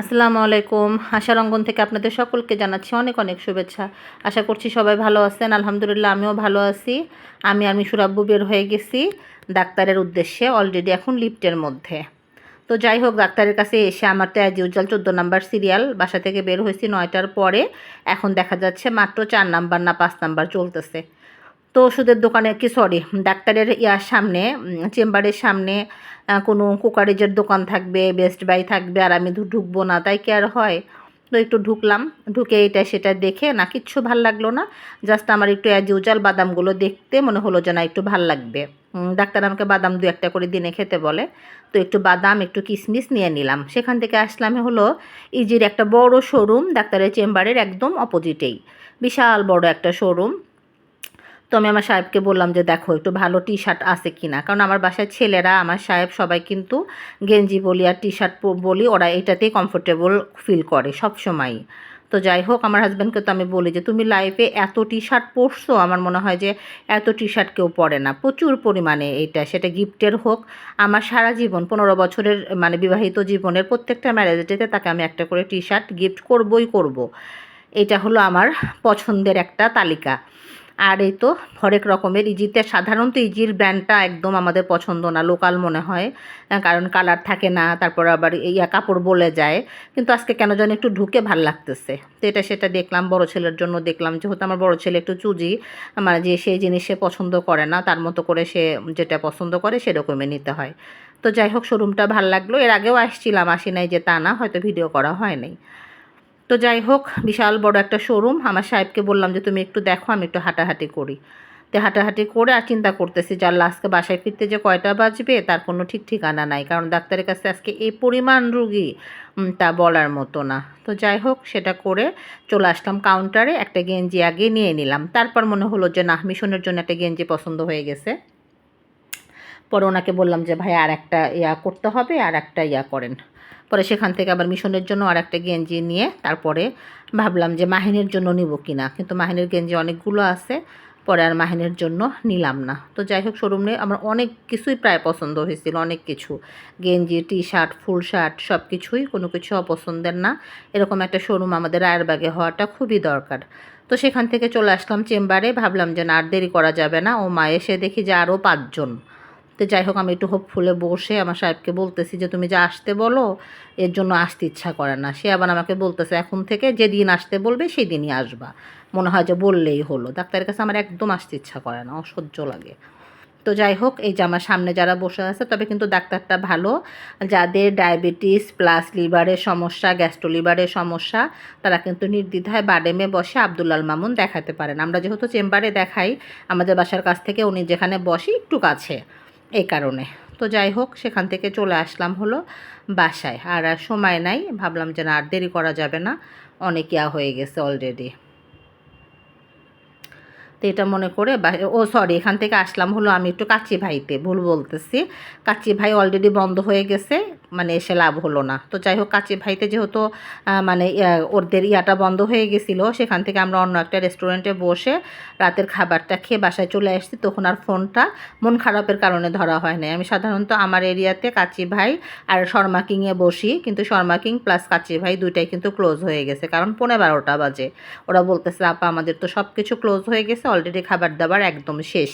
আসসালামু আলাইকুম। আশার অঙ্গন থেকে আপনাদের সকলকে জানাচ্ছি অনেক অনেক শুভেচ্ছা। আশা করছি সবাই ভালো আছেন। আলহামদুলিল্লাহ, আমিও ভালো আছি। আমি আমি সুরাব্বু বের হয়ে গেছি ডাক্তারের উদ্দেশ্যে অলরেডি এখন লিফটের মধ্যে। তো যাই হোক, ডাক্তারের কাছে এসে আমার তো অ্যাজ ইউজুয়াল চোদ্দ নাম্বার সিরিয়াল বাসা থেকে বের হয়েছি নয়টার পরে। এখন দেখা যাচ্ছে মাত্র চার নাম্বার না পাঁচ নাম্বার চলতেছে। তো ওষুধের দোকানে কি সরি ডাক্তারের ইয়ার সামনে চেম্বারের সামনে কোনো কুকারেজের দোকান থাকবে বেস্ট বাই থাকবে, আর আমি ঢুকবো না, তাই কি আর হয়? তো একটু ঢুকলাম, ঢুকে এটা সেটা দেখে, না, কিচ্ছু ভালো লাগল না জাস্ট আমার একটু অ্যাজ ইউজাল বাদামগুলো দেখতে মনে হলো যে না, একটু ভালো লাগবে। ডাক্তার আমাকে বাদাম দু একটা করে দিনে খেতে বলে, তো একটু বাদাম, একটু কিশমিশ নিয়ে নিলাম। সেখান থেকে আসলাম হলো ইজির একটা বড় শোরুম ডাক্তারের চেম্বারের একদম অপোজিটেই বিশাল বড় একটা শোরুম তো আমি আমার সাহেবকে বললাম যে, দেখো, একটু ভালো টি শার্ট আছে কি না কারণ আমার বাসায় ছেলেরা, আমার সাহেব সবাই কিন্তু গেঞ্জি বলি আর টি শার্ট বলি, ওরা এটাতেই কমফোর্টেবল ফিল করে সব সময়ই তো যাই হোক, আমার হাজব্যান্ডকে তো আমি বলি যে, তুমি লাইফে এত টি শার্ট পরছো? আমার মনে হয় যে, এত টি শার্ট কেউ পরে না। প্রচুর পরিমাণে এটা, সেটা গিফটের হোক। আমার সারা জীবন, পনেরো বছরের মানে বিবাহিত জীবনের প্রত্যেকটা ম্যারেজ ডেতে তাকে আমি একটা করে টি শার্ট গিফট করবই করব। এটা হলো আমার পছন্দের একটা তালিকা। আর এই তো হরেক রকমের ইজিতে সাধারণত ইজির ব্র্যান্ডটা একদম আমাদের পছন্দ না, লোকাল মনে হয়। কারণ কালার থাকে না, তারপর আবার ইয়া কাপড় বলে যায়। কিন্তু আজকে কেন যেন একটু ঢুকে ভালো লাগতেছে। তো এটা সেটা দেখলাম, বড় ছেলের জন্য দেখলাম, যেহেতু আমার বড় ছেলে একটু চুজি মানে যে সেই জিনিস সে পছন্দ করে না, তার মতো করে সে যেটা পছন্দ করে সেরকমই নিতে হয়। তো যাই হোক শোরুমটা ভালো লাগল। এর আগেও আসছিলাম, আসি নাই যে তা না, হয়তো ভিডিও করা হয় নাই। তো যাই হোক, বিশাল বড় একটা শোরুম আমার সাহেবকে বললাম যে, তুমি একটু দেখো, আমি একটু হাঁটাহাঁটি করি। তো হাঁটাহাঁটি করে আর চিন্তা করতেছি যার আজকে বাসায় ফিরতে যে কয়টা বাজবে, তার কোনো ঠিক ঠিকানা নাই। কারণ ডাক্তারের কাছে আজকে এই পরিমাণ রুগী তা বলার মতো না। তো যাই হোক, সেটা করে চলে আসলাম কাউন্টারে একটা গেঞ্জি আগে নিয়ে নিলাম। তারপর মনে হলো যে, না, মিশনের জন্য একটা গেঞ্জি পছন্দ হয়ে গেছে। পরে ওনাকে বললাম যে, ভাই, আর একটা ইয়া করতে হবে, আর একটা ইয়া করেন। পরে সেখান থেকে আবার মিশনের জন্য আর একটা গেঞ্জি নিয়ে তারপরে ভাবলাম যে, মাহিনের জন্য নিব কিনা? কিন্তু মাহিনের গেঞ্জি অনেকগুলো আছে, পরে আর মাহিনের জন্য নিলাম না। তো যাই হোক, শোরুমে আমার অনেক কিছুই প্রায় পছন্দ হয়েছিল, অনেক কিছু। গেঞ্জি টি শার্ট ফুল শার্ট, সব কিছুই, কোনো কিছু অপছন্দের না। এরকম একটা শোরুম আমাদের রায়েরবাগে হওয়াটা খুবই দরকার। তো সেখান থেকে চলে আসলাম চেম্বারে, ভাবলাম যে, না, আর দেরি করা যাবে না। ও মা এসে দেখি যে, আরও পাঁচজন। তো যাই হোক, আমি একটু হোপ ফুলে বসে আমার সাহেবকে বলতেছি যে, তুমি যে আসতে বলো, এর জন্য আসতে ইচ্ছা করে না। সে আবার আমাকে বলতেছে, এখন থেকে যেদিন আসতে বলবে সেই দিনই আসবা। মনে হয় যে বললেই হলো। ডাক্তারের কাছে আমার একদম আসতে ইচ্ছা করে না, অসহ্য লাগে। তো যাই হোক, এই যে আমার সামনে যারা বসে আছে, তবে কিন্তু ডাক্তারটা ভালো। যাদের ডায়াবেটিস প্লাস লিভারের সমস্যা গ্যাস্ট্রো লিভারের সমস্যা, তারা কিন্তু নির্দ্বিধায় বাডেমে বসে আবদুল্লাল মামুন দেখাতে পারেন। আমরা যেহেতু চেম্বারে দেখাই, আমাদের বাসার কাছ থেকে উনি যেখানে বসে একটু কাছে। এই কারণে। তো যাই হোক, সেখান থেকে চলে আসলাম হলো বাসায়। আর আর সময় নাই, ভাবলাম যে না, আর দেরি করা যাবে না। অনেক ইয়া হয়ে গেছে অলরেডি তো এটা মনে করে ও সরি এখান থেকে আসলাম হলো আমি একটু কাচি ভাইতে, ভুল বলতেছি। কাচি ভাই অলরেডি বন্ধ হয়ে গেছে। মানে এসে লাভ হলো না। তো যাই হোক কাচ্চি ভাইতে যেহেতু মানে ওদের ইয়াটা বন্ধ হয়ে গেছিল, সেখান থেকে আমরা অন্য একটা রেস্টুরেন্টে বসে রাতের খাবারটা খেয়ে বাসায় চলে আসছি, তখন আর ফোনটা মন খারাপের কারণে ধরা হয় নাই। আমি সাধারণত আমার এরিয়াতে কাচি ভাই আর শর্মা কিংয়ে বসি, কিন্তু শর্মা কিং প্লাস কাচি ভাই দুইটাই কিন্তু ক্লোজ হয়ে গেছে, কারণ পনেরো বারোটা বাজে। ওরা বলতেছে, আপা, আমাদের তো সব কিছু ক্লোজ হয়ে গেছে অলরেডি খাবার দাবার একদম শেষ।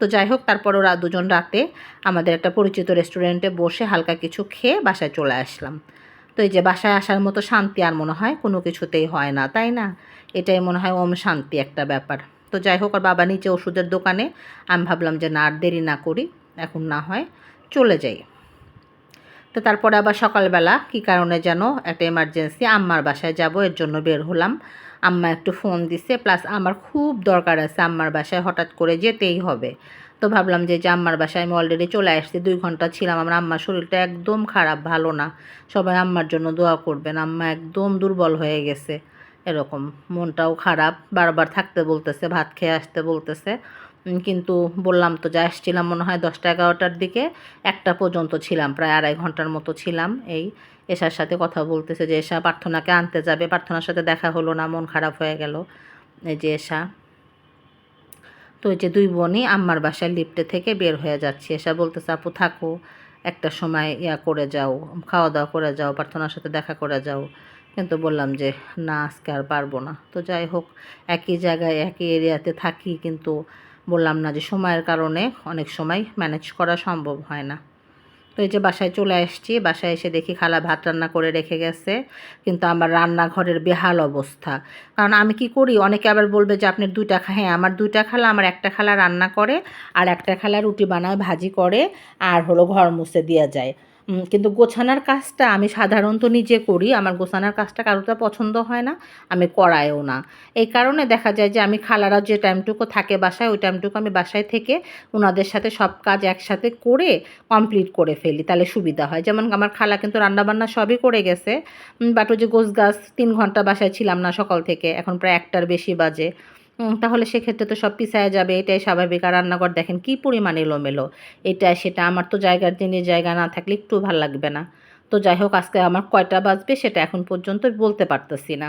তো যাই হোক, তারপর ওরা দুজন রাতে আমাদের একটা পরিচিত রেস্টুরেন্টে বসে হালকা কিছু খেয়ে বাসায় চলে আসলাম। তো এই যে বাসায় আসার মতো শান্তি আর মনে হয় কোনো কিছুতেই হয় না, তাই না? এটাই মনে হয় ওম শান্তি একটা ব্যাপার। তো যাই হোক আর বাবা নিচে ওষুধের দোকানে। আমি ভাবলাম যে না, আর দেরি না করি, এখন না হয় চলে যাই। তো তারপরে আবার সকালবেলা কী কারণে যেন একটা এমার্জেন্সি আম্মার বাসায় যাব, এর জন্য বের হলাম। আম্মা একটু ফোন দিছে প্লাস আমার খুব দরকার আছে আম্মার বাসায় হঠাৎ করে যেতেই হবে। তো ভাবলাম যে আম্মার বাসায় আমি অলরেডি চলে আসছি, দুই ঘণ্টা ছিলাম, আমার আম্মার শরীরটা একদম খারাপ, ভালো না। সবাই আম্মার জন্য দোয়া করবেন, আম্মা একদম দুর্বল হয়ে গেছে। এরকম, মনটাও খারাপ, বারবার থাকতে বলতেছে, ভাত খেয়ে আসতে বলতেছে। কিন্তু বললাম তো যা আসছিলাম মনে হয় দশটা এগারোটার দিকে, একটা পর্যন্ত ছিলাম, প্রায় আড়াই ঘণ্টার মতো ছিলাম এই এশার সাথে কথা বলতেছে যে এশা প্রার্থনাকে আনতে যাবে, প্রার্থনার সাথে দেখা হলো না, মন খারাপ হয়ে গেল এই যে এশা। তো এই যে দুই বোনই আম্মার বাসায় লিফটে থেকে বের হয়ে যাচ্ছে। এসা বলতেছে, আপু, থাকো, একটা সময় ইয়া করে যাও, খাওয়া দাওয়া করে যাও, প্রার্থনার সাথে দেখা করে যাও। কিন্তু বললাম যে, না, আজকে আর পারব না। তো যাই হোক, একই জায়গায়, একই এরিয়াতে থাকি, কিন্তু বললাম না যে সময়ের কারণে অনেক সময় ম্যানেজ করা সম্ভব হয় না। তো এই যে বাসায় চলে আসছি, বাসায় এসে দেখি খালা ভাত রান্না করে রেখে গেছে, কিন্তু আমার রান্নাঘরের বেহাল অবস্থা। কারণ আমি কি করি, অনেকে আবার বলবে যে আপনি দুইটা হ্যাঁ আমার দুইটা খালা, আমার একটা খালা রান্না করে, আর একটা খালা রুটি বানায়, ভাজি করে, আর হলো ঘর মুছে দেওয়া যায়। কিন্তু গোছানার কাজটা আমি সাধারণত নিজে করি। আমার গোছানার কাজটা কারোটা পছন্দ হয় না, আমি করায়ও না। এই কারণে দেখা যায় যে আমি খালারা যে টাইমটুকু থাকে বাসায়, ওই টাইমটুকু আমি বাসায় থেকে ওনাদের সাথে সব কাজ একসাথে করে কমপ্লিট করে ফেলি, তাহলে সুবিধা হয়। যেমন আমার খালা কিন্তু রান্নাবান্না সবই করে গেছে। বাট ওই যে গোছ গাছ তিন ঘণ্টা বাসায় ছিলাম না সকাল থেকে, এখন প্রায় একটার বেশি বাজে। তাহলে সেক্ষেত্রে তো সব পিছায় যাবে, এটাই স্বাভাবিক। আর রান্নাঘর দেখেন কি পরিমাণ এলোমেলো। এটা, সেটা আমার তো জায়গার দিনে জায়গা না থাকলে একটু ভালো লাগবে না। তো যাই হোক, আজকে আমার কয়টা বাজবে সেটা এখন পর্যন্ত বলতে পারতেছি না।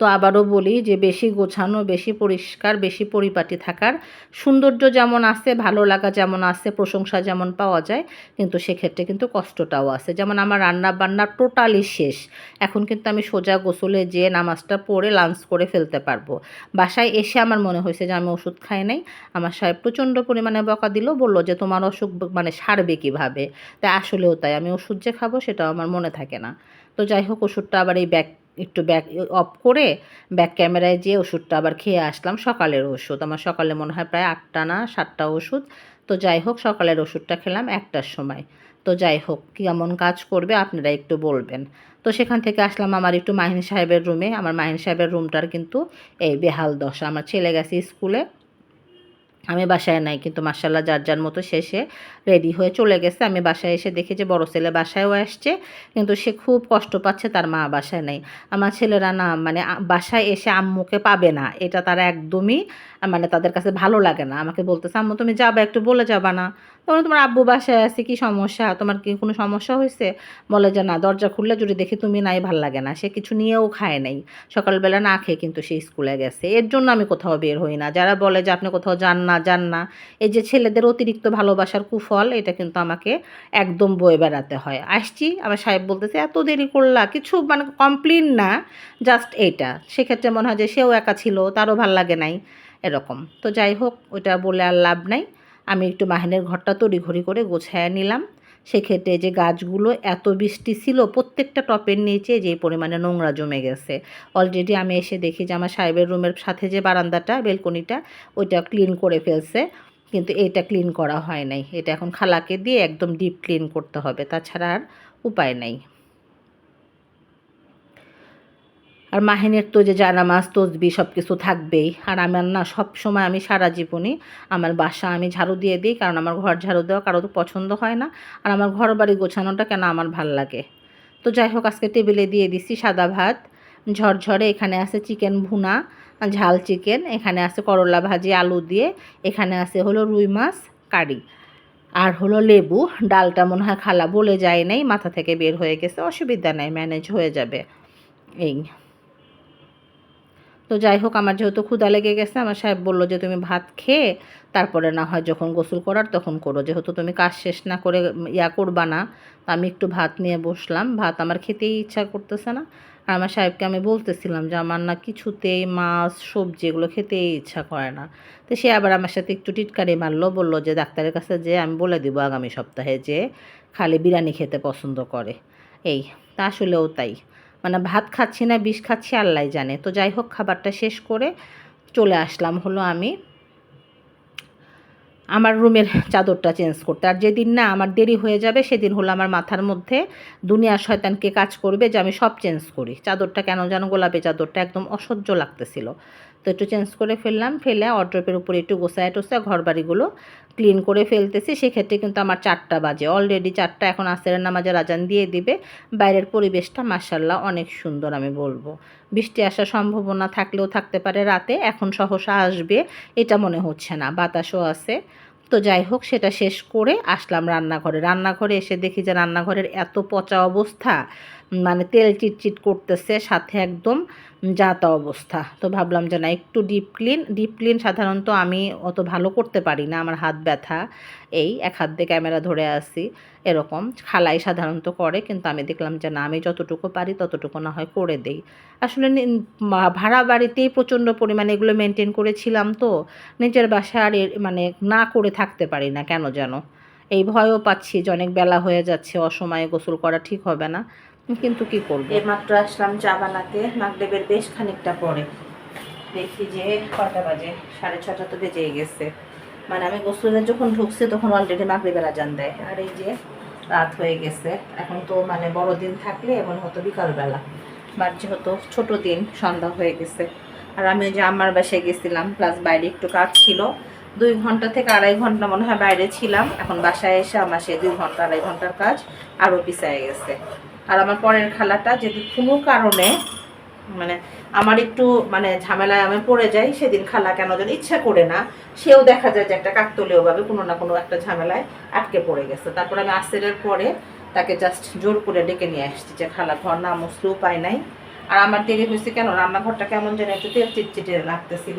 তো আবারও বলি যে বেশি গোছানো, বেশি পরিষ্কার, বেশি পরিপাটি থাকার সৌন্দর্য যেমন আছে, ভালো লাগা যেমন আছে, প্রশংসা যেমন পাওয়া যায়, কিন্তু সেক্ষেত্রে কিন্তু কষ্টটাও আছে। যেমন আমার রান্না বান্না টোটালি শেষ। এখন কিন্তু আমি সোজা গোসলে যেয়ে নামাজটা পড়ে লাঞ্চ করে ফেলতে পারব। বাসায় এসে আমার মনে হয়েছে যে আমি ওষুধ খাই নাই। আমার সাহেব প্রচণ্ড পরিমাণে বকা দিল, বলল যে তোমার অসুখ মানে সারবে কীভাবে? তাই আসলেও তাই। আমি ওষুধ যে খাব সেটাও আমার মনে থাকে না। তো যাই হোক, ওষুধটা আবার এই ব্যাগ একটু ব্যাক অফ করে ব্যাক ক্যামেরায় যেয়ে ওষুধটা আবার খেয়ে আসলাম সকালের ওষুধ। আমার সকালে মনে হয় প্রায় আটটা না, সাতটা ওষুধ। তো যাই হোক, সকালের ওষুধটা খেলাম একটার সময়। তো যাই হোক, কেমন কাজ করবে আপনারা একটু বলবেন। তো সেখান থেকে আসলাম আমার একটু মাহিন সাহেবের রুমে আমার মাহিন সাহেবের রুমটার কিন্তু এই বেহাল দশা। আমার ছেলে গেছে স্কুলে। আমি বাসায় নাই, কিন্তু মার্শাল্লাহ যার যার মতো শেষে রেডি হয়ে চলে গেছে। আমি বাসায় এসে দেখি যে বড় ছেলে বাসায়ও আসছে, কিন্তু সে খুব কষ্ট পাচ্ছে তার মা বাসায় নেই। আমার ছেলেরা না মানে বাসায় এসে আম্মুকে পাবে না, এটা তারা একদমই মানে তাদের কাছে ভালো লাগে না। আমাকে বলতেছে, আম্মু, তুমি যাবা একটু, বলে যাবা না। তখন তোমার আব্বু বাসায় আছে, কি সমস্যা? তোমার কি কোনো সমস্যা হয়েছে? বলে যে, না, দরজা খুললে যদি দেখি তুমি নাই, ভালো লাগে না। সে কিছু নিয়েও খায় নাই। সকালবেলা না খেয়ে কিন্তু সে স্কুলে গেছে। এর জন্য আমি কোথাও বের হই না। যারা বলে যে, আপনি কোথাও যান না যান না। এই যে ছেলেদের অতিরিক্ত ভালোবাসার কুফল, এটা কিন্তু আমাকে একদম বয়ে বেড়াতে হয়। আসছি আমার সাহেব বলতেছে, এত দেরি করলা, কিছু মানে কমপ্লেন না জাস্ট এইটা। সেক্ষেত্রে মনে হয় যে, সেও একা ছিল, তারও ভালো লাগে নাই। এরকম। তো যাই হোক ওইটা বলে আর লাভ নাই। আমি একটু মাহিনের ঘরটা তড়িঘড়ি করে গোছায় নিলাম। সেক্ষেত্রে যে গাছগুলো এত বৃষ্টি ছিল, প্রত্যেকটা টপের নিচে যে পরিমাণে নোংরা জমে গেছে। অলরেডি আমি এসে দেখি যে আমার সাহেবের রুমের সাথে যে বারান্দাটা, বেলকনিটা, ওইটা ক্লিন করে ফেলছে। কিন্তু এটা ক্লিন করা হয় নাই। এটা এখন খালাকে দিয়ে একদম ডিপ ক্লিন করতে হবে। তাছাড়া আর উপায় নাই। আর মাহিনের তো যে জানামাজ তসবি সব কিছু থাকবেই। আর আমার না সব সময় আমি সারা জীবনই আমার বাসা আমি ঝাড়ু দিয়ে দিই, কারণ আমার ঘর ঝাড়ু দেওয়া কারও তো পছন্দ হয় না। আর আমার ঘর বাড়ি গোছানোটা কেন আমার ভালো লাগে? তো যাই হোক, আজকে টেবিলে দিয়ে দিছি সাদা ভাত, ঝরঝরে এখানে আছে চিকেন ভুনা, ঝাল চিকেন, এখানে আছে করলা ভাজি, আলু দিয়ে, এখানে আছে হলো রুই মাছ, কারি। আর হলো লেবু, ডালটা মনে হয় খালা বলে যায় নাই, মাথা থেকে বের হয়ে গেছে, অসুবিধা নাই, ম্যানেজ হয়ে যাবে। এই। তো যাই হোক, আমার যেহেতু ক্ষুদা লেগে গেছে, আমার সাহেব বলল যে তুমি ভাত খেয়ে তারপরে না হয় যখন গোসল করার তখন করো। যেহেতু তুমি কাজ শেষ না করে ইয়া করবা না আমি একটু ভাত নিয়ে বসলাম। ভাত আমার খেতেই ইচ্ছা করতেছে না। আর আমার সাহেবকে আমি বলতেছিলাম যে আমার না কিছুতেই মাছ, সবজি এগুলো খেতেই ইচ্ছা করে না। তো সে আবার আমার সাথে একটু টিটকারি মারলো, বলল যে ডাক্তারের কাছে যে আমি বলে দিব আগামী সপ্তাহে যে খালি বিরিয়ানি খেতে পছন্দ করে। এই, তা আসলেও তাই। মানে ভাত খাচ্ছি না, বিষ খাচ্ছি আল্লাহ জানে। তো যাই হোক, খাবারটা শেষ করে চলে আসলাম হলো আমি আমার রুমের চাদরটা চেঞ্জ করতে। আর যেদিন না আমার দেরি হয়ে যাবে, সেদিন হলো আমার মাথার মধ্যে দুনিয়ার শয়তানকে কাজ করবে যে আমি সব চেঞ্জ করি। চাদরটা কেন যেন গোলাপি চাদরটা একদম অসহ্য লাগতেছিল। তো একটু চেঞ্জ করে ফেললাম, ফেলে অড্রপের উপরে একটু গোসায় টোসায় ঘর বাড়িগুলো ক্লিন করে ফেলতেছি, সেক্ষেত্রে কিন্তু আমার চারটা বাজে। অলরেডি চারটা, এখন আসরের নামাজের আজান দিয়ে দিবে। বাইরের পরিবেশটা মার্শাল্লাহ অনেক সুন্দর আমি বলব। বৃষ্টি আসার সম্ভাবনা থাকলেও থাকতে পারে রাতে, এখন সহসা আসবে, এটা মনে হচ্ছে না, বাতাসও আছে। তো যাই হোক, সেটা শেষ করে আসলাম রান্নাঘরে। রান্নাঘরে এসে দেখি যে রান্নাঘরের এত পচা অবস্থা মানে তেল চিটচিট করতেছে, সাথে একদম যাতা অবস্থা। তো ভাবলাম যে না, একটু ডিপ ক্লিন ডিপ ক্লিন সাধারণত আমি অত ভালো করতে পারি না, আমার হাত ব্যথা, এই এক হাত দিয়ে ক্যামেরা ধরে আসি এরকম। খালাই সাধারণত করে, কিন্তু আমি দেখলাম যে না, আমি যতটুকু পারি ততটুকু না হয় করে দেই। আসলে ভাড়া বাড়িতেই প্রচণ্ড পরিমাণে এগুলো মেনটেন করেছিলাম তো, নিজের বাসায় আর মানে না করে থাকতে পারি না, কেন যেন? এই ভয়ও পাচ্ছি যে অনেক বেলা হয়ে যাচ্ছে, অসময়ে গোসল করা ঠিক হবে না। কিন্তু কি করব? মাত্র আসলাম চা বানাতে মাগদেবের বেশ খানিকটা পরে। দেখি যে কটা বাজে, সাড়ে ছটা তো বেজেই গেছে। মানে আমি গোসলে যখন ঢুকছি তখন অলরেডি মাগরিবের আজান দেয়। আর এই যে রাত হয়ে গেছে, এখন তো মানে বড়দিন থাকলে এমন হতো বিকালবেলা। বাট যেহেতু ছোট দিন, সন্ধ্যা হয়ে গেছে। আর আমি যে আমার বাসায় গেছিলাম প্লাস বাইরে একটু কাজ ছিল। দুই ঘণ্টা থেকে আড়াই ঘণ্টা মনে হয় বাইরে ছিলাম। এখন বাসায় এসে আমার সেই দুই ঘণ্টা, আড়াই ঘণ্টার কাজ আরও পিছায় গেছে। আর আমার পরের খালাটা যদি কোনো কারণে মানে আমার একটু মানে ঝামেলায় আমি পড়ে যাই, সেদিন খালা কেন যেন ইচ্ছা করে না, সেও দেখা যায় যে একটা কাকতলীয় ভাবে কোনো না কোনো একটা ঝামেলায় আটকে পড়ে গেছে। তারপর আমি আসরের পরে তাকে জাস্ট জোর করে ডেকে নিয়ে আসছি যে, খালা, ঘর না মুসলেও উপায় নাই। আর আমার দেরি হয়েছে কেন? রান্নাঘরটা কেমন যেন একটু তেল চিটচিটে লাগতেছিল,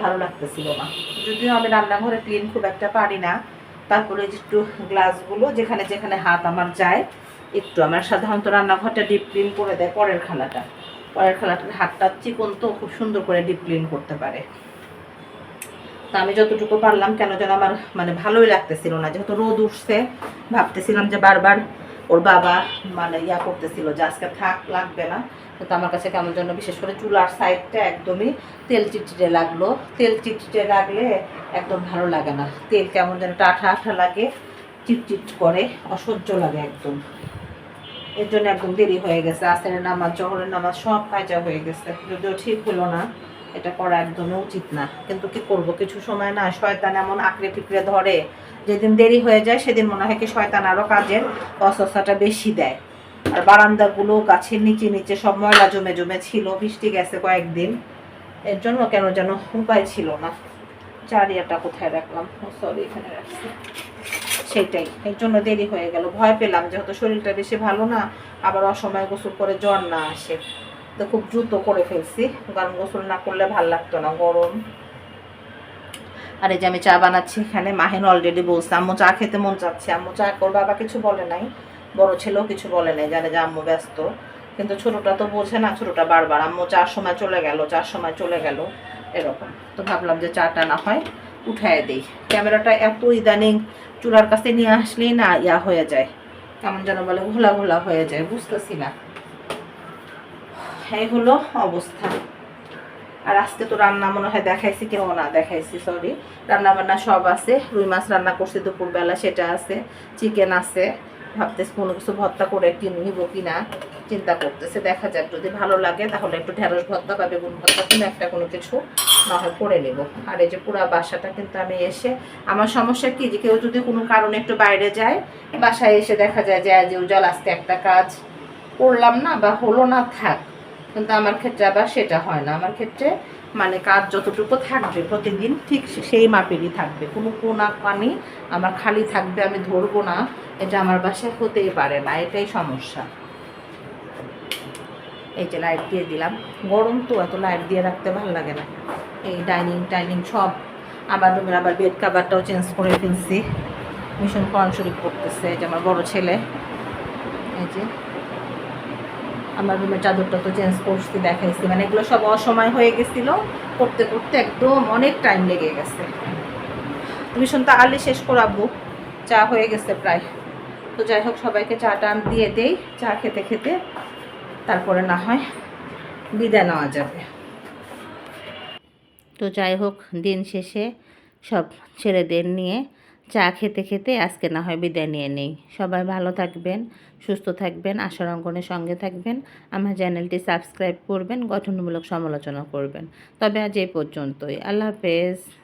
ভালো লাগতেছিল না। যদিও আমি রান্নাঘরে ক্লিন খুব একটা পারি না, তারপরে একটু গ্লাসগুলো যেখানে যেখানে হাত আমার যায় একটু আমার সাধারণত রান্নাঘরটা ডিপ ক্লিন করে দেয় পরের খালাটা। পরের খালাটার হাতটা চিকন তো খুব সুন্দর করে ডিপ ক্লিন করতে পারে। তা আমি যতটুকু পারলাম কেন যেন আমার মানে ভালোই লাগতেছিল না। যেহেতু রোদ উঠছে, ভাবতেছিলাম যে বারবার ওর বাবা মানে ইয়া করতেছিল যে আজকে থাক, লাগবে না। কিন্তু আমার কাছে কেমন যেন বিশেষ করে চুলার সাইডটা একদমই তেল চিটচিটে লাগল। তেল চিটচিটে লাগলে একদম ভালো লাগে না। তেল কেমন যেন আঠা আঠা লাগে, চিটচিট করে, অসহ্য লাগে একদম। এর জন্য একদম দেরি হয়ে গেছে। আসরের নামাজ, জহরের নামাজ সব কাজা হয়ে গেছে। যদিও ঠিক হলো না, এটা করা একদমই উচিত না। কিন্তু কি করব? কিছু সময় না, শয়তান এমন আঁকড়ে পিকড়ে ধরে। যেদিন দেরি হয়ে যায়, সেদিন মনে হয় কি শয়তান আরও কাজের অস্বস্থাটা বেশি দেয়। আর বারান্দাগুলো গাছের নিচে নিচে সব ময়লা জমে জমে ছিল, বৃষ্টি গেছে কয়েকদিন। এর জন্য কেন যেন উপায় ছিল না। চারিয়াটা কোথায় রাখলাম? সরি এখানে রাখছি। সেটাই এর জন্য দেরি হয়ে গেল। ভয় পেলাম যেহেতু শরীরটা বেশি ভালো না, আবার অসময়ে গোসল করে জ্বর না আসে। তো খুব দ্রুত করে ফেলছি কারণ গোসল না করলে ভালো লাগতো না, গরম। আর এই যে আমি চা বানাচ্ছি এখানে, মাহিন অলরেডি বলছে, আম্মু চা খেতে মন চাচ্ছে। আম্মু চা কর বাবা কিছু বলে নাই, বড় ছেলেও কিছু বলে নাই, জানে যে আম্মু ব্যস্ত। কিন্তু ছোটটা তো বোঝে না, ছোটটা বারবার, আম্মু, চার সময় চলে গেল, চার সময় চলে গেল। এরকম। তো ভাবলাম যে চাটা না হয় উঠায় দিই। ক্যামেরাটা এত ইদানিং চুলার কাছে নিয়ে আসলেই না ইয়া হয়ে যায়। কেমন যেন বলে ঘোলা ঘোলা হয়ে যায়, বুঝতেছি না। এই হলো অবস্থা। আর আজকে তো রান্না মনে হয় দেখাইছি, কেউ না দেখাইছি সরি রান্না বান্না সব আছে। রুই মাছ রান্না করছি দুপুরবেলা, সেটা আছে। চিকেন আছে। ভাবতেছি কোনো কিছু ভর্তা করে কি নিব কি না, চিন্তা করতেছে। দেখা যাক, যদি ভালো লাগে তাহলে একটু ঢেঁড়স ভর্তা বা বেগুন ভর্তা কোনো একটা কোনো কিছু না হয় করে নেব। আর এই যে পুরা বাসাটা কিন্তু আমি এসে, আমার সমস্যা কি যে কেউ যদি কোনো কারণে একটু বাইরে যায়, বাসায় এসে দেখা যায় যে আজ উজাল, আজকে একটা কাজ করলাম না বা হলো না, থাক। কিন্তু আমার ক্ষেত্রে আবার সেটা হয় না। আমার ক্ষেত্রে মানে কাজ যতটুকু থাকবে প্রতিদিন, ঠিক সেই মাপেরই থাকবে। কোনো কোনা পানি আমার খালি থাকবে, আমি ধরবো না। এটা আমার বাসায় হতেই পারে না, এটাই সমস্যা। এই যে লাইট দিয়ে দিলাম। গরম তো, এত লাইট দিয়ে রাখতে ভালো লাগে না। এই ডাইনিং টাইনিং সব। আবার রুমের আবার বেড কাভারটাও চেঞ্জ করে ফেলছি। মিশন কোরআন শরীফ করতেছে যে আমার বড় ছেলে। এই যে আমার রুমের চাদরটা তো চেঞ্জ করছি, দেখাইছি। মানে এগুলো সব অসময় হয়ে গেছিল, করতে করতে একদম অনেক টাইম লেগে গেছে। মিশন তাহলে শেষ করাবো, চা হয়ে গেছে প্রায়। তো যাই হোক, সবাইকে চা টান দিয়ে দেই, চা খেতে খেতে, তারপরে না হয় বিদায় নেওয়া যাবে। তো যাই হোক, দিন শেষে সব ছেলেদের নিয়ে খেতে খেতে আজকে না হয় বিদায় নিয়ে নেই। সবাই ভালো থাকবেন, সুস্থ থাকবেন, আশার অঙ্কনের সঙ্গে থাকবেন। আমার চ্যানেলটি সাবস্ক্রাইব করবেন, গঠনমূলক সমালোচনা করবেন। তবে আজ এই পর্যন্তই। আল্লাহ হাফেজ।